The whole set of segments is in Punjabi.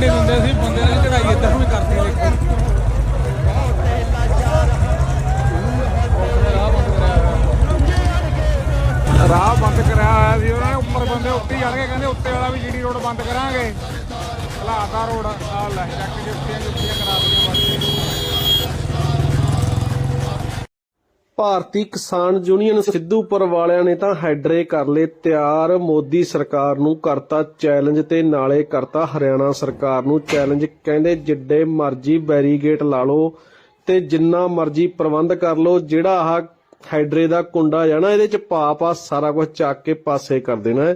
ਲੰਘਣ ਨਹੀਂ ਸੀ, ਬੰਦੇ ਨੇ ਚੜਾਈ ਇੱਧਰ ਵੀ ਕਰਤੀ ਦੇਖੋ ਰਾਹ ਬੰਦ ਕਰਾਇਆ ਹੋਇਆ ਸੀ, ਉਹਨਾਂ ਨੇ ਉੱਪਰ ਬੰਦੇ ਉੱਤੇ ਹੀ ਚੜ ਕੇ ਕਹਿੰਦੇ ਉੱਤੇ ਵਾਲਾ ਵੀ ਜੀਡੀ ਰੋਡ ਬੰਦ ਕਰਾਂਗੇ। ਹਲਾਤਾ ਰੋਡ ਆ ਲੈ, ਚੱਕ ਜੁੱਤੀਆਂ ਜੁੱਤੀਆਂ ਕਰਾ ਦਿੱਤੀਆਂ ਭਾਰਤੀ ਕਿਸਾਨ ਯੂਨੀਅਨ ਸਿੱਧੂਪੁਰ ਵਾਲਿਆਂ ਨੇ ਤਾਂ ਹੈਡਰੇ ਕਰ ਲਏ ਤਿਆਰ। ਮੋਦੀ ਸਰਕਾਰ ਨੂੰ ਕਰਤਾ ਚੈਲੰਜ ਤੇ ਨਾਲੇ ਕਰਤਾ ਹਰਿਆਣਾ ਸਰਕਾਰ ਨੂੰ ਚੈਲੰਜ। ਕਹਿੰਦੇ, ਜਿੱਡੇ ਮਰਜ਼ੀ ਬੈਰੀਗੇਟ ਲਾ ਲਓ ਤੇ ਜਿੰਨਾ ਮਰਜ਼ੀ ਪ੍ਰਬੰਧ ਕਰ ਲਓ, ਜਿਹੜਾ ਆਹ ਹੈਡਰੇ ਦਾ ਕੁੰਡਾ ਜਾਣਾ ਇਹਦੇ ਚ ਪਾ ਪਾ ਸਾਰਾ ਕੁਝ ਚੱਕ ਕੇ ਪਾਸੇ ਕਰ ਦੇਣਾ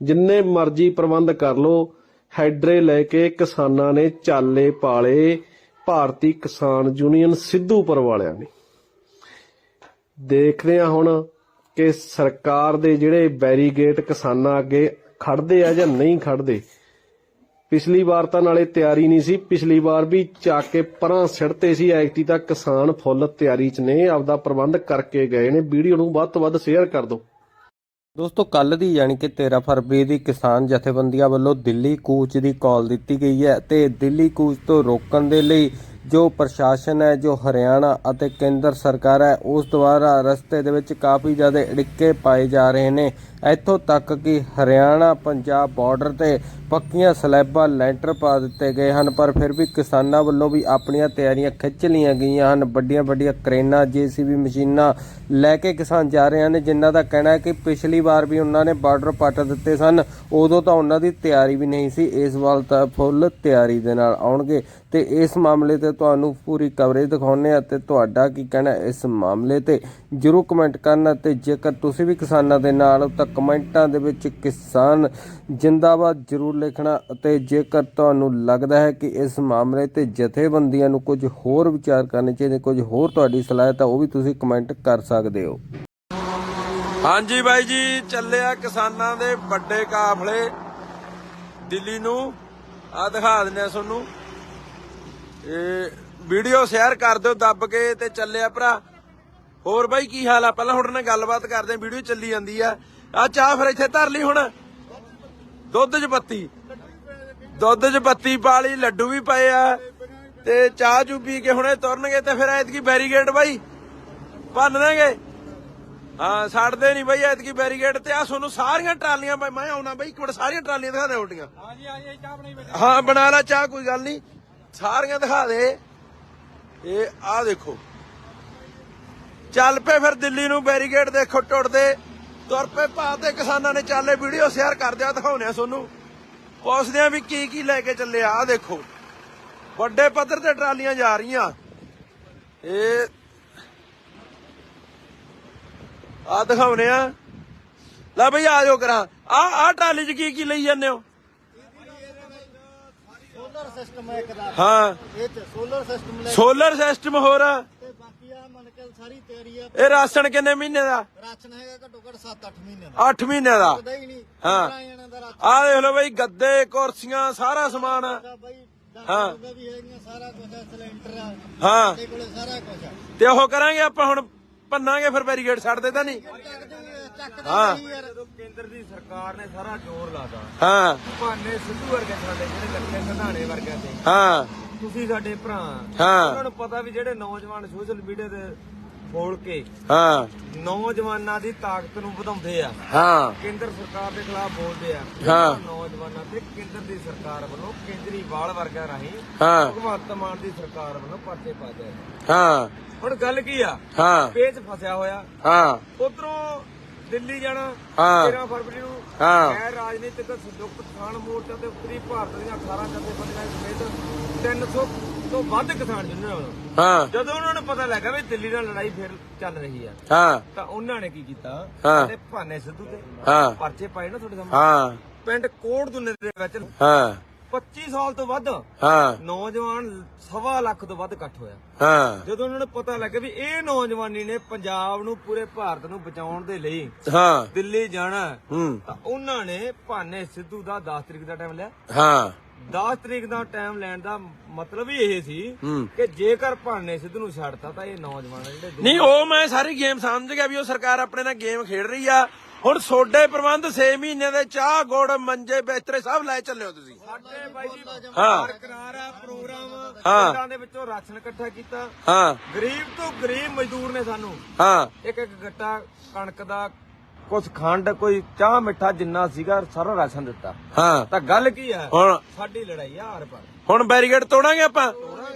ਜਿੰਨੇ ਮਰਜ਼ੀ ਪ੍ਰਬੰਧ ਕਰ ਲਓ, ਹੈਡਰੇ ਲੈ ਕੇ ਕਿਸਾਨਾਂ ਨੇ ਚਾਲੇ ਪਾਲੇ ਭਾਰਤੀ ਕਿਸਾਨ ਯੂਨੀਅਨ ਸਿੱਧੂਪੁਰ ਵਾਲਿਆਂ ਨੇ। ਦੇਖਦੇ ਆ ਹੁਣ ਕਿ ਸਰਕਾਰ ਦੇ ਜਿਹੜੇ ਬੈਰੀਗੇਟ ਕਿਸਾਨਾਂ ਅੱਗੇ ਖੜਦੇ ਆ ਜਾਂ ਨਹੀਂ ਖੜਦੇ। ਪਿਛਲੀ ਵਾਰ ਤਾਂ ਨਾਲੇ ਤਿਆਰੀ ਨਹੀਂ ਸੀ, ਪਿਛਲੀ ਵਾਰ ਵੀ ਚੱਕ ਕੇ ਪਰਾਂ ਸਿੱਟਤੇ ਸੀ ਐਕਟੀ ਤਾਂ ਕਿਸਾਨ ਫੁੱਲ ਤਿਆਰੀ 'ਚ ਨੇ, ਆਪਦਾ ਪ੍ਰਬੰਧ ਕਰਕੇ ਗਏ ਨੇ। ਵੀਡੀਓ ਨੂੰ ਵੱਧ ਤੋਂ ਵੱਧ ਸ਼ੇਅਰ ਕਰ ਦਿਓ। ਦੋਸਤੋ ਕੱਲ ਦੀ ਯਾਨੀ ਕਿ 13 ਫਰਵਰੀ ਦੀ ਕਿਸਾਨ ਜਥੇਬੰਦੀਆਂ ਵੱਲੋਂ ਦਿੱਲੀ ਕੂਚ ਦੀ ਕਾਲ ਦਿੱਤੀ ਗਈ ਹੈ ਤੇ ਦਿੱਲੀ ਕੂਚ ਤੋਂ ਰੋਕਣ ਦੇ ਲਈ ਜੋ ਪ੍ਰਸ਼ਾਸਨ ਹੈ, ਜੋ ਹਰਿਆਣਾ ਅਤੇ ਕੇਂਦਰ ਸਰਕਾਰ ਹੈ, ਉਸ ਦੁਆਰਾ ਰਸਤੇ ਦੇ ਵਿੱਚ ਕਾਫੀ ਜ਼ਿਆਦਾ ਅੜਿੱਕੇ ਪਾਏ ਜਾ ਰਹੇ ਨੇ। ਇੱਥੋਂ ਤੱਕ ਕਿ ਹਰਿਆਣਾ, ਪੰਜਾਬ ਬਾਰਡਰ ਤੇ ਪੱਕੀਆਂ ਸਲੈਬਾਂ ਲੈਂਟਰ ਪਾ ਦਿੱਤੇ ਗਏ ਹਨ, ਪਰ ਫਿਰ ਵੀ ਕਿਸਾਨਾਂ ਵੱਲੋਂ ਵੀ ਆਪਣੀਆਂ ਤਿਆਰੀਆਂ ਖਿੱਚ ਲਈਆਂ ਗਈਆਂ ਹਨ। ਵੱਡੀਆਂ ਵੱਡੀਆਂ ਕਰੇਨਾਂ, ਜੀਸੀਬੀ ਮਸ਼ੀਨਾਂ ਲੈ ਕੇ ਕਿਸਾਨ ਜਾ ਰਹੇ ਹਨ, ਜਿਨ੍ਹਾਂ ਦਾ ਕਹਿਣਾ ਹੈ ਕਿ ਪਿਛਲੀ ਵਾਰ ਵੀ ਉਹਨਾਂ ਨੇ ਬਾਰਡਰ ਪੱਟ ਦਿੱਤੇ ਸਨ, ਉਦੋਂ ਤਾਂ ਉਹਨਾਂ ਦੀ ਤਿਆਰੀ ਵੀ ਨਹੀਂ ਸੀ। ਇਸ ਵਾਰ ਤਾਂ ਫੁੱਲ ਤਿਆਰੀ ਦੇ ਨਾਲ ਆਉਣਗੇ। ਤੇ ਇਸ ਮਾਮਲੇ ਤੇ ਤੁਹਾਨੂੰ ਪੂਰੀ ਕਵਰੇਜ ਦਿਖਾਉਣੇ ਆ ਤੇ ਤੁਹਾਡਾ ਕੀ ਕਹਿਣਾ ਇਸ ਮਾਮਲੇ ਤੇ। ਜਰੂਰ ਕਮੈਂਟ ਕਰਨਾ ਤੇ ਜੇਕਰ ਤੁਸੀਂ ਵੀ ਕਿਸਾਨਾਂ ਦੇ ਨਾਲ ਤੱਕ ਕਮੈਂਟਾਂ ਦੇ ਵਿੱਚ ਕਿਸਾਨ ਜਿੰਦਾਬਾਦ ਜਰੂਰ ਲਿਖਣਾ ਅਤੇ ਜੇਕਰ ਤੁਹਾਨੂੰ ਲੱਗਦਾ ਹੈ ਕਿ ਇਸ ਮਾਮਲੇ ਤੇ ਜਥੇਬੰਦੀਆਂ ਨੂੰ ਕੁਝ ਹੋਰ ਵਿਚਾਰ ਕਰਨੇ ਚਾਹੀਦੇ, ਕੁਝ ਹੋਰ ਤੁਹਾਡੀ ਸਲਾਹ ਤਾਂ ਉਹ ਵੀ ਤੁਸੀਂ ਕਮੈਂਟ ਕਰ ਸਕਦੇ ਹੋ। ਹਾਂਜੀ ਬਾਈ ਜੀ ਚੱਲਿਆ ਕਿਸਾਨਾਂ ਦੇ ਵੱਡੇ ਕਾਫਲੇ। ਦਿੱਲੀ ਨੂੰ ਆ ਦਿਖਾ ਦਿੰਦੇ ਆ ਤੁਹਾਨੂੰ। ਇਹ ਵੀਡੀਓ ਸ਼ੇਅਰ ਕਰ ਦਿਓ ਦੱਬ ਕੇ ਤੇ ਚੱਲਿਆ ਭਰਾ। ਹੋਰ ਬਾਈ, ਕੀ ਹਾਲ ਆ? ਪਹਿਲਾਂ ਤੁਹਾਡੇ ਨਾਲ ਗੱਲਬਾਤ ਕਰਦੇ ਆ, ਵੀਡੀਓ ਚੱਲੀ ਜਾਂਦੀ ਆ। ਆ ਚਾਹ ਫਿਰ ਇੱਥੇ ਧਰ ਲਈ ਹੁਣ। ਦੁੱਧ 'ਚ ਬੱਤੀ ਦੁੱਧ 'ਚ ਬੱਤੀ ਪਾ ਲਈ ਲੱਡੂ ਵੀ ਪਏ ਆ। ਤੇ ਚਾਹ ਚੂ ਪੀ ਕੇ ਹੁਣੇ ਤੁਰਨਗੇ ਤੇ ਫਿਰ ਐਤਕੀ ਬੈਰੀਗੇਡ ਬਾਈ ਭੰਨ ਹਾਂ ਛੱਡਦੇ ਨਹੀਂ ਬਈ ਐਤਕੀ ਬੈਰੀਗੇਡ ਤੇ। ਆ ਤੁਹਾਨੂੰ ਸਾਰੀਆਂ ਟਰਾਲੀਆਂ ਬਈ ਮੈਂ ਆਉਣਾ ਬਈ ਇੱਕ ਮਿੰਟ ਸਾਰੀਆਂ ਟਰਾਲੀਆਂ ਦਿਖਾ ਦੇ ਉਲਟੀਆਂ। ਹਾਂਜੀ ਹਾਂਜੀ ਚਾਹ ਬਣਾਈ ਬੈਠੇ। ਹਾਂ ਬਣਾ ਲੈ ਚਾਹ ਕੋਈ ਗੱਲ ਨਹੀਂ ਸਾਰੀਆਂ ਦਿਖਾ ਦੇ। ਇਹ ਆ ਦੇਖੋ। ਚੱਲ ਪਏ ਫਿਰ ਦਿੱਲੀ ਨੂੰ ਬੈਰੀਗੇਡ ਦੇਖੋ ਟੁੱਟਦੇ। ਤੁਰ ਪਏ ਭਾ ਤੇ ਕਿਸਾਨਾਂ ਨੇ ਚਾਲੇ ਵੀਡੀਓ ਸ਼ੇਅਰ ਕਰ ਦਿਆ ਦਿਖਾਉਣੇ ਆ ਤੁਹਾਨੂੰ ਪੁੱਛਦੇ ਆ ਵੀ ਕੀ ਕੀ ਲੈ ਕੇ ਚੱਲੇ ਆ ਦੇਖੋ। ਵੱਡੇ ਪੱਧਰ ਤੇ ਟਰਾਲੀਆਂ ਜਾ ਰਹੀਆਂ। ਇਹ ਆ ਦਿਖਾਉਨੇ ਆ ਲੈ ਬਈ ਆ ਜਾਓ ਕਰਾਂ। ਆ ਆ ਟਰਾਲੀ 'ਚ ਕੀ ਕੀ ਲਈ ਜਾਂਦੇ ਹੋ? ਸੋਲਰ ਸਿਸਟਮ ਹੈ ਇੱਕ ਦਾ ਹਾਂ। ਇਹ ਚ ਸੋਲਰ ਸਿਸਟਮ ਲੈ ਸੋਲਰ ਸਿਸਟਮ ਹੋਰ। ਆ ਤੇ ਸਾਰੀ ਤਿਆਰੀ ਆ। ਇਹ ਰਾਸ਼ਨ ਕਿੰਨੇ ਮਹੀਨੇ ਦਾ? ਰਾਸ਼ਨ ਹੈਗਾ ਘੱਟੋ ਘੱਟ 7-8 ਮਹੀਨੇ ਦਾ। 8 ਮਹੀਨੇ ਦਾ? ਪਤਾ ਹੀ ਨਹੀਂ। ਆ ਦੇਖ ਲਓ ਬਈ ਗੱਦੇ ਕੁਰਸੀਆਂ ਸਾਰਾ ਸਮਾਨ। ਹਾਂ। ਡਾਕਟਰ ਦਾ ਵੀ ਹੈਗੀਆਂ ਸਾਰਾ ਕੁਝ ਹੈ ਸਿਲੰਡਰ ਆ। ਹਾਂ। ਸਾਡੇ ਕੋਲੇ ਸਾਰਾ ਕੁਝ ਆ। ਤੇ ਉਹ ਕਰਾਂਗੇ ਆਪਾਂ ਹੁਣ ਭੰਨਾਂਗੇ ਫਿਰ ਬੈਰੀਗੇਡ ਛੱਡ ਦੇ ਤਾਂ ਨਹੀਂ? ਹਾਂ। ਕੇਂਦਰ ਦੀ ਸਰਕਾਰ ਨੇ ਸਾਰਾ ਜ਼ੋਰ ਲਾਦਾ ਹਾਂ। ਭਾਨੇ ਸਿੱਧੂ ਵਰਗੇ ਸਾਡੇ ਜਿਹੜੇ ਲੱਗੇ ਸੰਧਾਣੇ ਵਰਗਿਆਂ ਤੇ। ਹਾਂ। ਤੁਸੀਂ ਸਾਡੇ ਭਰਾ ਹਾਂ। ਉਹਨਾਂ ਨੂੰ ਪਤਾ ਵੀ ਜਿਹੜੇ ਨੌਜਵਾਨ ਸੋਸ਼ਲ ਮੀਡੀਆ ਤੇ ਫੋਲ ਕੇ ਹਾਂ। ਨੌਜਵਾਨਾਂ ਦੀ ਤਾਕਤ ਨੂੰ ਵਧਾਉਂਦੇ ਆ। ਹਾਂ। ਕੇਂਦਰ ਸਰਕਾਰ ਦੇ ਖਿਲਾਫ ਬੋਲਦੇ ਆ। ਹਾਂ। ਨੌਜਵਾਨਾਂ ਤੇ ਕੇਂਦਰ ਦੀ ਸਰਕਾਰ ਵੱਲੋਂ ਕੇਜਰੀਵਾਲ ਵਰਗਾ ਰਾਹੀਂ ਹਾਂ। ਭਗਵੰਤ ਮਾਨ ਦੀ ਸਰਕਾਰ ਵੱਲੋਂ ਪਰਚੇ ਪਾਦੇ ਹਾਂ। ਹੁਣ ਗੱਲ ਕੀ ਆ? ਹਾਂ। ਪੇਚ ਫਸਿਆ ਹੋਇਆ। ਹਾਂ। ਉਧਰੋਂ ਦਿੱਲੀ ਜਾਣਾ ਹਾਂ। 13 ਫਰਵਰੀ ਨੂੰ। ਹਾਂ। ਗੈਰ ਰਾਜਨੀਤਿਕ ਸੰਯੁਕਤ ਕਿਸਾਨ ਮੋਰਚਾ ਤੇ ਉੱਤਰੀ ਭਾਰਤ ਦੀਆਂ 18 ਜਥੇਬੰਦੀਆਂ ਸਮੇਤ 300 ਤੋਂ ਵੱਧ ਕਿਸਾਨ ਯੂਨੀਅਨਾਂ ਵੱਲੋਂ। ਹਾਂ। ਜਦੋਂ ਉਹਨਾਂ ਨੂੰ ਪਤਾ ਲੱਗਾ ਵੀ ਦਿੱਲੀ ਨਾਲ ਲੜਾਈ ਫਿਰ ਚੱਲ ਰਹੀ ਆ ਹਾਂ। ਤਾਂ ਉਹਨਾਂ ਨੇ ਕੀ ਕੀਤਾ? ਹਾਂ। ਤੇ ਭਾਨੇ ਸਿੱਧੂ ਤੇ ਹਾਂ। ਪਰਚੇ ਪਾਏ ਨਾ ਤੁਹਾਡੇ ਸਾਹਮਣੇ। ਹਾਂ। ਪਿੰਡ ਕੋਟ ਦੁਨੇ ਦੇ ਵਿੱਚ ਹਾਂ। 25 ਸਾਲ ਤੋਂ ਵੱਧ ਹਾਂ। ਨੌਜਵਾਨ ਸਵਾ ਲੱਖ ਤੋਂ ਵੱਧ ਇਕੱਠ ਹੋਇਆ। ਹਾਂ। ਜਦੋਂ ਉਹਨਾਂ ਨੂੰ ਪਤਾ ਲੱਗਾ ਵੀ ਇਹ ਨੌਜਵਾਨੀ ਨੇ ਪੰਜਾਬ ਨੂੰ ਪੂਰੇ ਭਾਰਤ ਨੂੰ ਬਚਾਉਣ ਦੇ ਲਈ ਹਾਂ। ਦਿੱਲੀ ਜਾਣਾ ਹੈ, ਹੂੰ ਤਾਂ ਉਹਨਾਂ ਨੇ ਭਾਨੇ ਸਿੱਧੂ ਦਾ 10 ਤਰੀਕ ਦਾ ਟਾਈਮ ਲਿਆ। ਹਾਂ। 10 ਤਰੀਕ ਦਾ ਟਾਈਮ ਲੈਣ ਦਾ ਮਤਲਬ ਹੀ ਇਹ ਸੀ। ਕਿ ਜੇਕਰ ਭਾਨੇ ਸਿੱਧੂ ਨੂੰ ਛੱਡਤਾ ਤਾਂ ਇਹ ਨੌਜਵਾਨ ਜਿਹੜੇ ਨਹੀਂ ਉਹ ਮੈਂ ਸਾਰੀ ਗੇਮ ਸਮਝ ਗਿਆ ਵੀ ਉਹ ਸਰਕਾਰ ਆਪਣੇ ਨਾਲ ਗੇਮ ਖੇਡ ਰਹੀ ਆ। ਹੁਣ ਸੋਡੇ ਪ੍ਰਬੰਧ 6 ਮਹੀਨੇ ਦੇ ਚਾਹ ਗੁੜ ਮੰਜੇ ਬਿਸਤਰੇ ਸਭ ਲੈ ਚੱਲਿਓ ਤੁਸੀਂ। ਸਾਡੇ ਬਾਈ ਜੀ ਹਾਂ। ਕਰਾਰ ਆ ਪ੍ਰੋਗਰਾਮ। ਹਾਂ। ਪਿੰਡਾਂ ਦੇ ਵਿੱਚੋਂ ਰਾਸ਼ਨ ਇਕੱਠਾ ਕੀਤਾ। ਹਾਂ। ਗਰੀਬ ਤੋਂ ਗਰੀਬ ਮਜ਼ਦੂਰ ਨੇ ਸਾਨੂੰ। ਹਾਂ। ਇੱਕ ਇੱਕ ਗੱਟਾ ਕਣਕ ਦਾ ਕੁਝ ਖੰਡ ਕੋਈ ਚਾਹ ਮਿੱਠਾ ਜਿੰਨਾ ਸੀਗਾ ਸਾਰਾ ਰਾਸ਼ਨ ਦਿੱਤਾ। ਹਾਂ। ਤਾਂ ਗੱਲ ਕੀ ਹੈ? ਹੁਣ ਸਾਡੀ ਲੜਾਈ ਆ ਹਰ ਪਰ ਹੁਣ ਬੈਰੀਗੇਡ ਤੋੜਾਂਗੇ ਆਪਾਂ।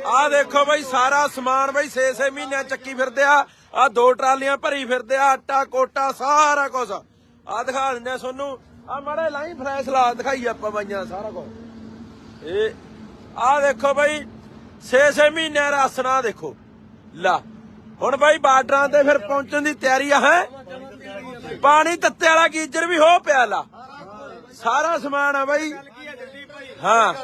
ਆਹ ਦੇਖੋ ਬਈ ਸਾਰਾ ਸਮਾਨ ਬਈ 6-6 ਮਹੀਨਿਆਂ ਚੱਕੀ ਫਿਰਦੇ ਆ। ਆ ਦੋ ਟਰਾਲੀਆਂ ਭਰੀ ਫਿਰਦੇ ਆ ਆਟਾ ਕੋਟਾ ਸਾਰਾ ਕੁਝ ਆ ਦਿਖਾ ਦਿੰਦੇ ਆ ਤੁਹਾਨੂੰ। ਆ ਮੜੇ ਲਾਈ ਫੈਸਲਾ ਦਿਖਾਈ ਆਪਾਂ ਬਾਈਆਂ ਸਾਰਾ ਕੁਝ ਇਹ ਆ ਦੇਖੋ ਬਈ 6-6 ਮਹੀਨਿਆਂ ਰਾਸਣਾ ਦੇਖੋ। ਲਾ। ਹੁਣ ਬਈ ਬਾਰਡਰਾਂ ਤੇ ਫਿਰ ਪਹੁੰਚਣ ਦੀ ਤਿਆਰੀ ਆ ਹੈ? ਪਾਣੀ ਤੱਤੇ ਵਾਲਾ ਗੀਜਰ ਵੀ ਹੋ ਪਿਆ ਲਾ। ਸਾਰਾ ਸਮਾਨ ਆ ਬਈ। ਹੈ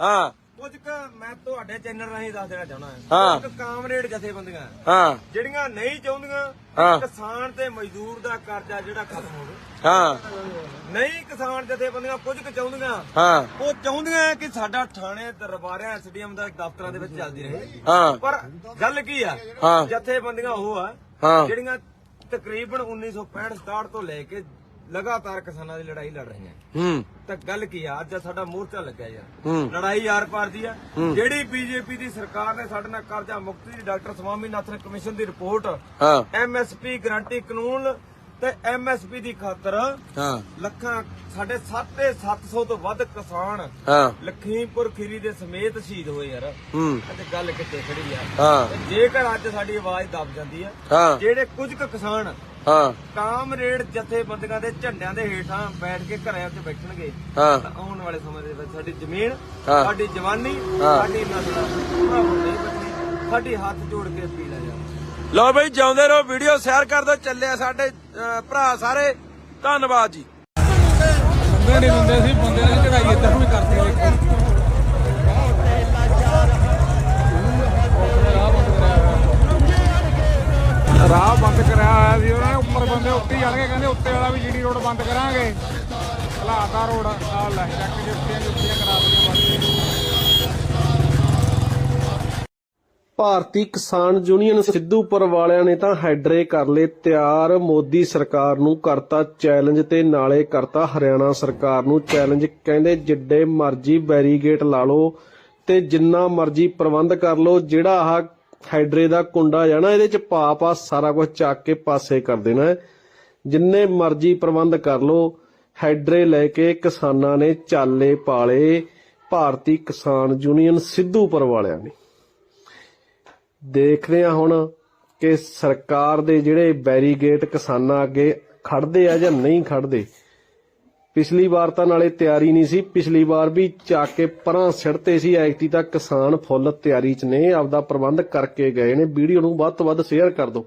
ਹਾਂ। ਕੁਝ ਕੁ ਮੈਂ ਤੁਹਾਡੇ ਚੈਨਲ ਰਾਹੀਂ ਦੱਸ ਦੇਣਾ ਚਾਹਣਾ ਹਾਂ। ਕੁਝ ਕੁ ਕਾਮਰੇਡ ਜਥੇਬੰਦੀਆਂ। ਹਾਂ। ਜਿਹੜੀਆਂ ਨਹੀਂ ਚਾਹੁੰਦੀਆਂ ਹਾਂ। ਕਿਸਾਨ ਤੇ ਮਜ਼ਦੂਰ ਦਾ ਕਰਜ਼ਾ ਜਿਹੜਾ ਖਤਮ ਹੋਵੇ। ਹਾਂ। ਨਹੀਂ ਕਿਸਾਨ ਜਥੇਬੰਦੀਆਂ ਕੁਝ ਕੁ ਚਾਹੁੰਦੀਆਂ ਹਾਂ। ਉਹ ਚਾਹੁੰਦੀਆਂ ਕਿ ਸਾਡਾ ਥਾਣੇ ਦਰਬਾਰਿਆਂ ਐਸਡੀਐਮ ਦਾ ਦਫ਼ਤਰਾਂ ਦੇ ਵਿੱਚ ਚੱਲਦੀ ਰਹੇ। ਹਾਂ। ਪਰ ਗੱਲ ਕੀ ਆ? ਹਾਂ। ਜਥੇਬੰਦੀਆਂ ਉਹ ਆ ਹਾਂ। ਜਿਹੜੀਆਂ ਤਕਰੀਬਨ 1965 67 ਤੋਂ ਲੈ ਕੇ ਲਗਾਤਾਰ ਕਿਸਾਨਾਂ ਦੀ ਲੜਾਈ ਲੜ ਰਹੀਆਂ। ਹੂੰ। ਤਾਂ ਗੱਲ ਕੀ ਆ? ਅੱਜ ਸਾਡਾ ਮੋਰਚਾ ਲੱਗਿਆ ਯਾਰ। ਲੜਾਈ ਆਰ ਪਾਰ ਦੀ ਆ। ਜਿਹੜੀ ਬੀਜੇਪੀ ਦੀ ਸਰਕਾਰ ਨੇ ਸਾਡੇ ਨਾਲ ਕਰਜ਼ਾ ਮੁਕਤੀ ਦੀ ਡਾਕਟਰ ਸਵਾਮੀਨਾਥਨ ਕਮਿਸ਼ਨ ਦੀ ਰਿਪੋਰਟ ਹਾਂ। ਐਮਐਸਪੀ ਗਰੰਟੀ ਕਾਨੂੰਨ ਤੇ ਐਮਐਸਪੀ ਦੀ ਖਾਤਰ ਹਾਂ। ਲੱਖਾਂ ਸਾਡੇ 750 ਤੋਂ ਵੱਧ ਕਿਸਾਨ ਹਾਂ। ਲਖੀਮਪੁਰ ਖੀਰੀ ਦੇ ਸਮੇਤ ਸ਼ਹੀਦ ਹੋਏ ਯਾਰ। ਹੂੰ। ਅੱਜ ਗੱਲ ਕਿੱਥੇ ਖੜੀ ਆ। ਹਾਂ। ਤੇ ਜੇਕਰ ਅੱਜ ਸਾਡੀ ਆਵਾਜ਼ ਦਬ ਜਾਂਦੀ ਆ ਹਾਂ। ਜਿਹੜੇ ਕੁਝ ਕੁ ਕਿਸਾਨ ਹਾਂ। ਕਾਮਰੇਡ ਜਥੇਬੰਦੀਆਂ ਦੇ ਝੰਡਿਆਂ ਦੇ ਹੇਠਾਂ ਬੈਠ ਕੇ ਘਰਾਂ 'ਚ ਬੈਠਣਗੇ ਹਾਂ। ਤਾਂ ਆਉਣ ਵਾਲੇ ਸਮੇਂ ਦੇ ਵਿੱਚ ਸਾਡੀ ਜ਼ਮੀਨ ਹਾਂ। ਸਾਡੀ ਜਵਾਨੀ ਹਾਂ। ਸਾਡੀ ਨਸਲ ਪੂਰਾ ਨਹੀਂ ਬਚਣੀ ਸਾਡੀ ਹੱਥ ਜੋੜ ਕੇ ਅਪੀਲ ਆ ਯਾਰ। ਲਓ ਬਈ ਜਿਉਂਦੇ ਰਹੋ ਵੀਡੀਓ ਸ਼ੇਅਰ ਕਰ ਦਿਓ ਚੱਲਿਆ ਸਾਡੇ ਭਰਾ ਸਾਰੇ, ਧੰਨਵਾਦ ਜੀ। ਬੰਦੇ ਨਹੀਂ ਦਿੰਦੇ ਸੀ, ਬੰਦੇ ਨੇ ਚੜਾਈ ਇੱਧਰ ਵੀ ਕਰਤੀ ਦੇਖੋ ਰਾਹ ਬੰਦ ਕਰਾਇਆ ਹੋਇਆ ਸੀ, ਉਹਨਾਂ ਨੇ ਉੱਪਰ ਬੰਦੇ ਉੱਤੇ ਚੜ ਕੇ ਕਹਿੰਦੇ ਉੱਤੇ ਵਾਲਾ ਵੀ ਜੀਡੀ ਰੋਡ ਬੰਦ ਕਰਾਂਗੇ। ਹਲਾਤਾ ਰੋਡ ਆ ਲੈ, ਚੱਕ ਜੁੱਤੀਆਂ ਜੁੱਤੀਆਂ ਕਰਾ ਦਿੱਤੀਆਂ ਭਾਰਤੀ ਕਿਸਾਨ ਯੂਨੀਅਨ ਸਿੱਧੂਪੁਰ ਵਾਲਿਆਂ ਨੇ ਤਾਂ ਹੈਡਰੇ ਕਰ ਲਏ ਤਿਆਰ। ਮੋਦੀ ਸਰਕਾਰ ਨੂੰ ਕਰਤਾ ਚੈਲੰਜ ਤੇ ਨਾਲੇ ਕਰਤਾ ਹਰਿਆਣਾ ਸਰਕਾਰ ਨੂੰ ਚੈਲੰਜ। ਕਹਿੰਦੇ ਜਿੱਡੇ ਮਰਜ਼ੀ ਬੈਰੀਗੇਟ ਲਾ ਲਓ ਤੇ ਜਿੰਨਾ ਮਰਜ਼ੀ ਪ੍ਰਬੰਧ ਕਰ ਲਓ, ਜਿਹੜਾ ਆਹ ਹੈਡਰੇ ਦਾ ਕੁੰਡਾ ਜਾਣਾ ਇਹਦੇ ਚ ਪਾ ਪਾ ਸਾਰਾ ਕੁਝ ਚੱਕ ਕੇ ਪਾਸੇ ਕਰ ਦੇਣਾ ਜਿੰਨੇ ਮਰਜ਼ੀ ਪ੍ਰਬੰਧ ਕਰ ਲਓ, ਹੈਡਰੇ ਲੈ ਕੇ ਕਿਸਾਨਾਂ ਨੇ ਚਾਲੇ ਪਾਲੇ। ਭਾਰਤੀ ਕਿਸਾਨ ਯੂਨੀਅਨ ਸਿੱਧੂਪੁਰ ਵਾਲਿਆਂ ਨੇ। ਦੇਖਦੇ ਆ ਹੁਣ ਕਿ ਸਰਕਾਰ ਦੇ ਜਿਹੜੇ ਬੈਰੀਗੇਟ ਕਿਸਾਨਾਂ ਅੱਗੇ ਖੜਦੇ ਆ ਜਾਂ ਨਹੀਂ ਖੜਦੇ। ਪਿਛਲੀ ਵਾਰ ਤਾਂ ਨਾਲੇ ਤਿਆਰੀ ਨਹੀਂ ਸੀ। ਪਿਛਲੀ ਵਾਰ ਵੀ ਚੱਕ ਕੇ ਪਰਾਂ ਸਿੜਤੇ ਸੀ। ਐਕਟੀ ਤਾਂ ਕਿਸਾਨ ਫੁੱਲ ਤਿਆਰੀ 'ਚ ਨੇ। ਆਪਦਾ ਪ੍ਰਬੰਧ ਕਰਕੇ ਗਏ ਨੇ। ਵੀਡੀਓ ਨੂੰ ਵੱਧ ਤੋਂ ਵੱਧ ਸ਼ੇਅਰ ਕਰ ਦਿਓ।